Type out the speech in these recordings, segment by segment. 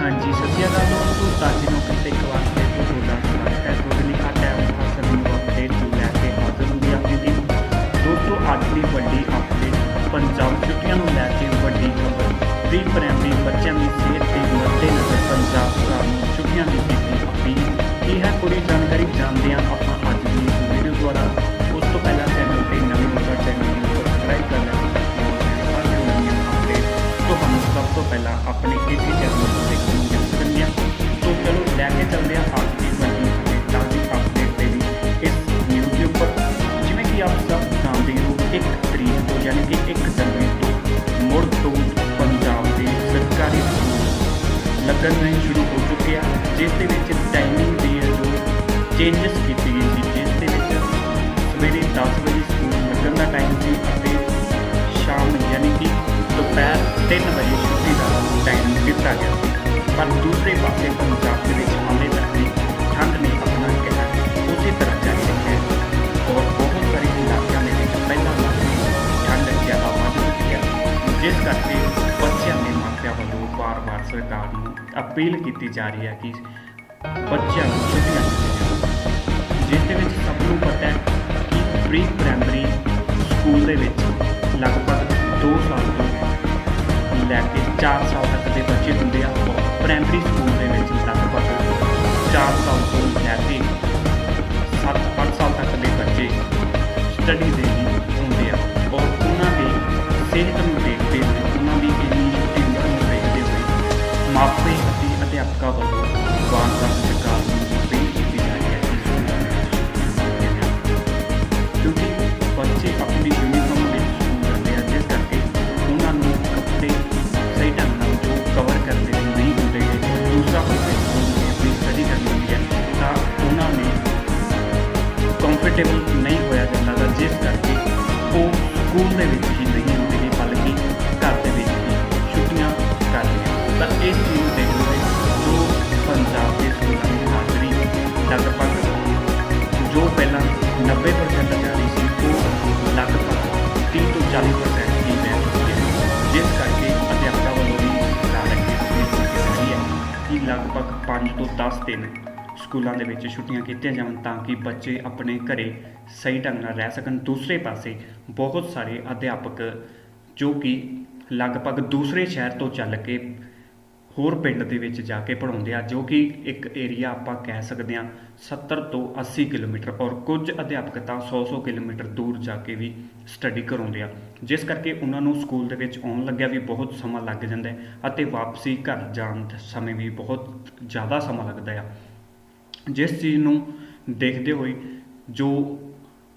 ਹਾਂਜੀ ਸਤਿ ਸ਼੍ਰੀ ਅਕਾਲ ਦੋਸਤੋ ਸਾਡੀ ਨੌਕਰੀ ਪਹਿਲਾਂ ਆਪਣੇ ਇਸੇ ਚੈਨਲ ਤੋਂ ਦੇਖਣ ਨੂੰ ਮਿਲ ਸਕਣਗੀਆਂ ਸੋ ਚਲੋ ਲੈ ਕੇ ਚੱਲਦੇ ਹਾਂ ਅੱਜ ਦੀ ਵੱਡੀ ਅਪਡੇਟ ਤਾਜ਼ੀ ਅਪਡੇਟ ਦੇ ਲਈ ਇਸ ਨਿਊਜ਼ ਦੇ ਉੱਪਰ ਜਿਵੇਂ ਕਿ ਆਪ ਸਭ ਜਾਣਦੇ ਹੋ 1 ਤਰੀਕ ਤੋਂ ਯਾਨੀ ਕਿ 1 ਜਨਵਰੀ ਤੋਂ ਮੁੜ ਤੋਂ ਪੰਜਾਬ ਦੇ ਸਰਕਾਰੀ ਸਕੂਲ ਲੱਗਣ ਸ਼ੁਰੂ ਹੋ ਚੁੱਕੇ ਆ, ਜਿਸ ਦੇ ਵਿੱਚ ਟਾਈਮਿੰਗ ਦੀ ਜੋ ਚੇਂਜਸ ਕੀਤੀ ਗਈ ਸੀ, ਜਿਸ ਦੇ ਵਿੱਚ ਸਵੇਰੇ 10 ਵਜੇ ਸਕੂਲ ਲੱਗਣ ਦਾ ਟਾਈਮ ਸੀ ਅਤੇ ਸ਼ਾਮ ਯਾਨੀ ਕਿ ਦੁਪਹਿਰ 3 ਵਜੇ ਛੁੱਟੀ ਦਾ ਟਾਈਮ ਦਿੱਤਾ ਗਿਆ। ਪਰ ਦੂਸਰੇ ਪਾਸੇ ਪੰਜਾਬ ਦੇ ਵਿੱਚ ਹਾਲੇ ਤੱਕ ਠੰਡ ਨੇ ਆਪਣਾ ਕਹਿਰ ਉਸੇ ਤਰ੍ਹਾਂ ਜਾਰੀ ਰੱਖਿਆ ਔਰ ਬਹੁਤ ਸਾਰੇ ਇਲਾਕਿਆਂ ਦੇ ਵਿੱਚ ਪਹਿਲਾਂ ਨਾਲੋਂ ਠੰਡ ਜ਼ਿਆਦਾ ਵੱਧ ਚੁੱਕੀ ਹੈ। ਜਿਸ ਕਰਕੇ ਬੱਚਿਆਂ ਦੇ ਮਾਪਿਆਂ ਵੱਲੋਂ ਵਾਰ-ਵਾਰ ਸਰਕਾਰ ਨੂੰ ਅਪੀਲ ਕੀਤੀ ਜਾ ਰਹੀ ਹੈ ਕਿ ਬੱਚਿਆਂ ਨੂੰ ਛੁੱਟੀਆਂ ਦਿੱਤੀਆਂ ਜਿਸ ਦੇ ਵਿੱਚ ਸਭ ਨੂੰ ਪਤਾ ਹੈ ਕਿ ਪ੍ਰੀ ਪ੍ਰਾਇਮਰੀ ਸਕੂਲ ਦੇ ਵਿੱਚ 4 ਸਾਲ ਤੱਕ ਦੇ ਬੱਚੇ ਹੁੰਦੇ ਆ ਔਰ ਪ੍ਰਾਇਮਰੀ ਸਕੂਲ ਦੇ ਵਿੱਚ ਲਗਭਗ 4 ਸਾਲ ਤੋਂ ਲੈ ਕੇ 7-8 ਸਾਲ ਤੱਕ ਦੇ ਬੱਚੇ ਸਟੱਡੀ ਦੇ ਲਈ ਹੁੰਦੇ ਆ ਔਰ ਉਹਨਾਂ ਦੀ ਸਿਹਤ ਕੰਫਰਟੇਬਲ ਨਹੀਂ ਹੋਇਆ ਜਾਂਦਾ ਗਾ ਜਿਸ ਕਰਕੇ ਉਹ ਸਕੂਲ ਦੇ ਵਿੱਚ ਹੀ ਨਹੀਂ ਹੁੰਦੇ ਗੇ ਬਲਕਿ ਘਰ ਦੇ ਵਿੱਚ ਹੀ ਛੁੱਟੀਆਂ ਕਰ ਰਹੇ ਤਾਂ ਇਸ ਚੀਜ਼ ਨੂੰ ਦੇਖਦੇ ਹੋਏ ਜੋ ਪੰਜਾਬ ਦੇ ਸਕੂਲਾਂ ਦੀ ਹਾਜ਼ਰੀ ਲਗਭਗ ਜੋ ਪਹਿਲਾਂ 90% ਜਾ ਰਹੀ ਸੀ, ਉਹ ਲਗਭਗ 30 ਤੋਂ 40% ਹੀ ਰਹਿ ਜਿਸ ਕਰਕੇ ਅਧਿਆਪਕਾਂ ਵੱਲੋਂ ਵੀ ਸਰਕਾਰ ਅੱਗੇ ਅਪੀਲ ਕੀਤੀ ਜਾ ਹੈ ਕਿ ਲਗਭਗ 5 ਤੋਂ 10 ਦਿਨ ਸਕੂਲਾਂ ਦੇ ਵਿੱਚ ਛੁੱਟੀਆਂ ਕੀਤੀਆਂ ਜਾਣ ਤਾਂ ਕਿ ਬੱਚੇ ਆਪਣੇ ਘਰੇ ਸਹੀ ਢੰਗ ਨਾਲ ਰਹਿ ਸਕਣ। ਦੂਸਰੇ ਪਾਸੇ ਬਹੁਤ ਸਾਰੇ ਅਧਿਆਪਕ ਜੋ ਕਿ ਲਗਭਗ ਦੂਸਰੇ ਸ਼ਹਿਰ ਤੋਂ ਚੱਲ ਕੇ ਹੋਰ ਪਿੰਡ ਦੇ ਵਿੱਚ ਜਾ ਕੇ ਪੜਾਉਂਦੇ ਆ, ਜੋ ਕਿ ਇੱਕ ਏਰੀਆ ਆਪਾਂ ਕਹਿ ਸਕਦੇ ਆ 70 ਤੋਂ 80 ਕਿਲੋਮੀਟਰ ਔਰ ਕੁਝ ਅਧਿਆਪਕ ਤਾਂ 100-100 ਕਿਲੋਮੀਟਰ ਦੂਰ ਜਾ ਕੇ ਵੀ ਸਟੱਡੀ ਕਰਾਉਂਦੇ ਆ। ਜਿਸ ਕਰਕੇ ਉਹਨਾਂ ਨੂੰ ਸਕੂਲ ਦੇ ਵਿੱਚ ਆਉਣ ਲੱਗਿਆ ਵੀ ਬਹੁਤ ਸਮਾਂ ਲੱਗ ਜਾਂਦਾ ਹੈ ਅਤੇ ਵਾਪਸੀ ਘਰ ਜਾਣ ਸਮੇਂ ਵੀ ਬਹੁਤ ਜ਼ਿਆਦਾ ਸਮਾਂ ਲੱਗਦਾ ਆ। ਜਿਸ ਚੀਜ਼ ਨੂੰ ਦੇਖਦੇ ਹੋਏ ਜੋ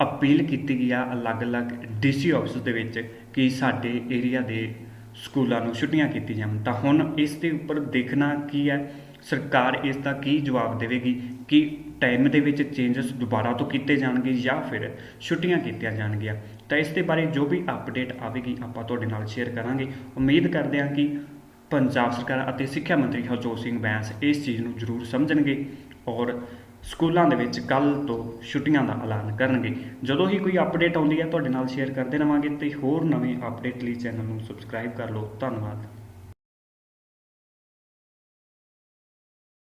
ਅਪੀਲ ਕੀਤੀ ਗਈ ਆ ਅਲੱਗ-ਅਲੱਗ ਡੀਸੀ ਆਫਿਸ ਦੇ ਵਿੱਚ ਕਿ ਸਾਡੇ ਏਰੀਆ ਦੇ ਸਕੂਲਾਂ ਨੂੰ ਛੁੱਟੀਆਂ ਕੀਤੀਆਂ ਜਾਣ। ਤਾਂ ਹੁਣ ਇਸ ਦੇ ਉੱਪਰ ਦੇਖਣਾ ਕੀ ਹੈ? ਸਰਕਾਰ ਇਸ ਦਾ ਕੀ ਜਵਾਬ ਦੇਵੇਗੀ? ਕਿ ਟਾਈਮ ਦੇ ਵਿੱਚ ਚੇਂਜਸ ਦੁਬਾਰਾ ਤੋਂ ਕੀਤੇ ਜਾਣਗੇ ਜਾਂ ਫਿਰ ਛੁੱਟੀਆਂ ਕੀਤੀਆਂ ਜਾਣਗੀਆਂ? ਤਾਂ ਇਸ ਦੇ ਬਾਰੇ ਜੋ ਵੀ ਅਪਡੇਟ ਆਵੇਗੀ ਆਪਾਂ ਤੁਹਾਡੇ ਨਾਲ ਸ਼ੇਅਰ ਕਰਾਂਗੇ। ਉਮੀਦ ਕਰਦੇ ਹਾਂ ਕਿ ਪੰਜਾਬ ਸਰਕਾਰ ਅਤੇ ਸਿੱਖਿਆ ਮੰਤਰੀ ਹਰਜੋਤ ਸਿੰਘ ਬੈਂਸ ਇਸ ਚੀਜ਼ ਨੂੰ ਜ਼ਰੂਰ ਸਮਝਣਗੇ। ਔਰ ਸਕੂਲਾਂ ਦੇ ਵਿੱਚ ਕੱਲ ਤੋਂ ਛੁੱਟੀਆਂ ਦਾ ਐਲਾਨ ਕਰਨਗੇ। ਜਦੋਂ ਹੀ ਕੋਈ ਅਪਡੇਟ ਆਉਂਦੀ ਹੈ, ਤੁਹਾਡੇ ਨਾਲ ਸ਼ੇਅਰ ਕਰਦੇ ਰਵਾਂਗੇ ਤੇ ਹੋਰ ਨਵੇਂ ਅਪਡੇਟ ਲਈ ਚੈਨਲ ਨੂੰ ਸਬਸਕ੍ਰਾਈਬ ਕਰ ਲਓ। ਧੰਨਵਾਦ।